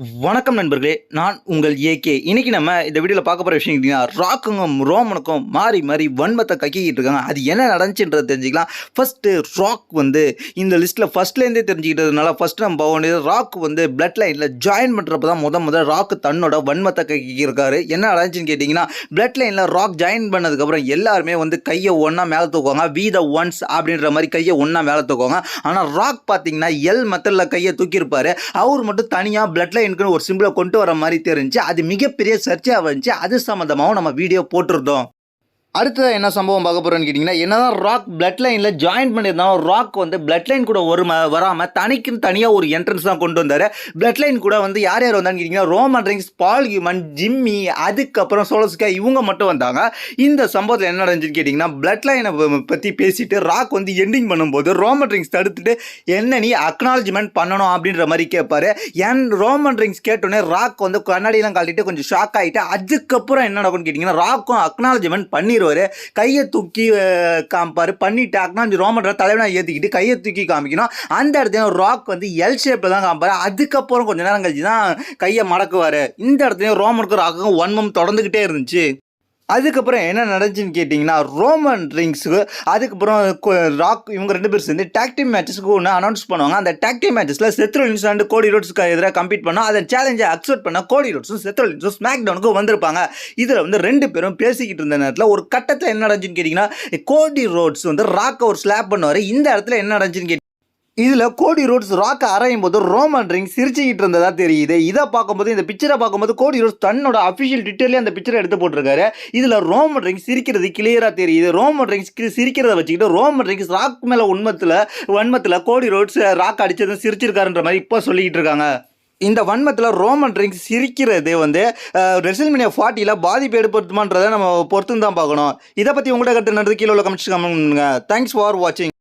வணக்கம் நண்பர்களே நான் உங்கள் ஏகே இன்றைக்கி நம்ம இந்த வீடியோவில் பார்க்க போகிற விஷயம் கேட்டிங்கன்னா ராக்குங்கும் ரோமனுக்கும் மாறி மாறி வன்மத்தை கக்கிக்கிட்டு இருக்காங்க. அது என்ன நடந்துச்சுன்றதை தெரிஞ்சுக்கலாம். ஃபஸ்ட்டு ராக் வந்து இந்த லிஸ்ட்டில் ஃபஸ்ட்லேருந்தே தெரிஞ்சுக்கிட்டதுனால ஃபஸ்ட்டு நம்ம போக வேண்டியது ராக் வந்து பிளட் லைனில் ஜாயின் பண்ணுறப்ப தான் முத முதல் ராக் தன்னோட வன்மத்தை கக்கிக்கிருக்காரு. என்ன நடந்துச்சுன்னு கேட்டிங்கன்னா பிளட் லைனில் ராக் ஜாயின் பண்ணதுக்கப்புறம் எல்லாருமே வந்து கையை ஒன்றா மேலே தூக்குவாங்க. வி த ஒன்ஸ் அப்படின்ற மாதிரி கையை ஒன்றா மேலே தூக்குவாங்க. ஆனால் ராக் பார்த்தீங்கன்னா எல் மெத்தடில் கையை தூக்கியிருப்பார். அவர் மட்டும் தனியாக பிளட் லைனுக்குன்னு ஒரு சிம்பிளை கொண்டு வர மாதிரி தெரிஞ்சு அது மிகப்பெரிய சர்ச்சையாக வந்துச்சு. அது சம்மந்தமாகவும் நம்ம வீடியோ போட்டிருந்தோம். அடுத்தது என்ன சம்பவம் பார்க்க போகிறோன்னு கேட்டிங்கன்னா என்னதான் ராக் பிளட் லைனில் ஜாயின் பண்ணியிருந்தாலும் ராக் வந்து பிளட் லைன் கூட ஒரு வராமல் தனிக்குன்னு தனியாக ஒரு என்ட்ரன்ஸ் தான் கொண்டு வந்தார். பிளட் லைன் கூட வந்து யார் யார் வந்தான்னு கேட்டிங்கன்னா Roman Reigns Paul Heyman Jimmy அதுக்கப்புறம் சோலஸ்கா இவங்க மட்டும் வந்தாங்க. இந்த சம்பவத்தில் என்ன நடந்துச்சுன்னு கேட்டிங்கன்னா பிளட் லைனை பற்றி பேசிட்டு ராக் வந்து எண்டிங் பண்ணும்போது ரோமன் ரிங்ஸ் தடுத்துட்டு என்ன நீ அக்னாலஜ்மெண்ட் பண்ணணும்? அப்படின்ற மாதிரி கேட்பாரு என் ரோமன் ரிங்ஸ் கேட்டோன்னே ராக் வந்து கண்ணாடியெல்லாம் கழட்டிட்டு கொஞ்சம் ஷாக் ஆகிட்டு அதுக்கப்புறம் என்ன நடக்கும்னு கேட்டிங்கன்னா ராக்கும் அக்னாலஜ்மெண்ட் பண்ணிடுவார் கையை தூக்கி காமிப்பார். பண்ணிட்டாக்குனா அந்த ரோமன் தலைவனாக ஏற்றிக்கிட்டு கையை தூக்கி காமிக்கணும். அந்த இடத்துல ராக் வந்து எல் ஷேப்பில் தான் காமிப்பார். அதுக்கப்புறம் கொஞ்ச நேரம் கழிச்சு தான் கையை மடக்குவார். இந்த இடத்துலையும் ரோமனுக்கும் ராக்குக்கும் ஒன்மம் தொடர்ந்துக்கிட்டே இருந்துச்சு. அதுக்கப்புறம் என்ன நடந்துச்சுன்னு கேட்டிங்கன்னா ரோமன் ரிங்ஸுக்கு அதுக்கப்புறம் ராக் இவங்க ரெண்டு பேரும் சேர்ந்து டாக்டிவ் மேட்சஸ்க்கு ஒன்று அனௌன்ஸ் பண்ணுவாங்க. அந்த டாக்டிவ் மேட்சஸில் செத்ரோலின்ஸ் அண்ட் கோடி ரோட்ஸ்க்கு எதிராக கம்ப்ளீட் பண்ணோம் அதை சேலஞ்சை அக்செப்ட் பண்ண கோடி ரோட்ஸும் செத்ரோலின்ஸும் ஸ்மாக் டவுனுக்கு வந்திருப்பாங்க. இதில் வந்து ரெண்டு பேரும் பேசிக்கிட்டு இருந்த நேரத்தில் ஒரு கட்டத்தில் என்ன நடந்துச்சுன்னு கேட்டிங்கன்னா கோடி ரோட்ஸ் வந்து ராக்கை ஒரு ஸ்லாப் பண்ணுவார். இந்த இடத்துல என்ன நடந்துச்சுன்னு கேட்டி இதில் கோடி ரோட்ஸ் ராக்கை அரையும் போது ரோமன் ரிங் சிரிச்சுக்கிட்டு இருந்ததா தெரியுது. இதை பார்க்கும்போது இந்த பிக்சரை பார்க்கும்போது கோடி ரோட்ஸ் தன்னோட அஃபிஷியல் ட்விட்டர்லேயே அந்த பிக்சரை எடுத்து போட்டிருக்காரு. இதில் ரோமன் ரிங்ஸ் சிரிக்கிறது கிளியராக தெரியுது. ரோமன் ரிங்ஸ் சிரிக்கிறத வச்சுக்கிட்டு ரோமன் ரிங்ஸ் ராக் மேலே உண்மத்தில் வன்மத்தில் கோடி ரோட்ஸ் ராக் அடித்ததும் சிரிச்சிருக்காருன்ற மாதிரி இப்போ சொல்லிக்கிட்டு இருக்காங்க. இந்த வன்மத்தில் ரோமன் ரிங்ஸ் சிரிக்கிறது வந்து ரெசில்மினியா ஃபார்ட்டியில் பாதிப்பு ஏற்படுத்துமான்றதை நம்ம பொறுத்து தான் பார்க்கணும். இதை பற்றி உங்களோட கருத்து நடந்து கீழே உள்ள கமெண்ட்ஸ் கமெண்ட் தேங்க்ஸ் ஃபார் வாட்சிங்